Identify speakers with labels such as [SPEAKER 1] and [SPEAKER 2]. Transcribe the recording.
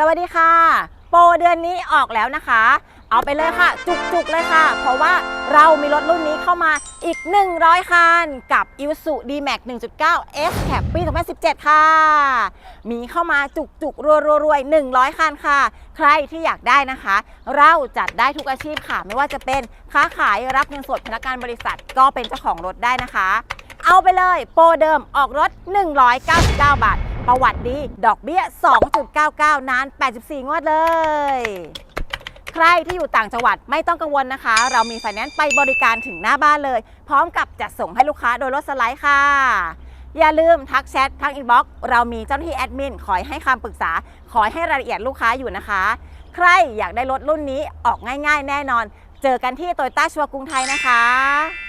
[SPEAKER 1] สวัสดีค่ะ โปรเดือนนี้ออกแล้วนะคะ เอาไปเลยค่ะ จุกๆเลยค่ะ เพราะว่าเรามีรถรุ่นนี้เข้ามาอีก 100 คัน กับ i s u D-Max 1.9 S Cap ปี 2017 ค่ะ มีเข้ามาจุกๆรัวๆๆ100 คันค่ะ ใครที่อยากได้นะคะ เราจัดได้ทุกอาชีพค่ะ ไม่ว่าจะเป็นค้าขายรับเงินสดพนักงานบริษัทก็เป็นเจ้าของรถได้นะคะ เอาไปเลย โปรเดิมออกรถ 199 บาท ประวัติดี ดอกเบี้ย 2.99 นาน 84 งวดเลย ใครที่อยู่ต่างจังหวัดไม่ต้องกังวลนะคะ เรามีไฟแนนซ์ไปบริการถึงหน้าบ้านเลย พร้อมกับจัดส่งให้ลูกค้าโดยรถสไลด์ค่ะ อย่าลืมทักแชททักอินบ็อกซ์เรามีเจ้าหน้าที่แอดมินคอยให้คำปรึกษา คอยให้รายละเอียดลูกค้าอยู่นะคะ ใครอยากได้รถรุ่นนี้ออกง่าย ๆ แน่นอน เจอกันที่โตโยต้าชัวกรุงไทยนะคะ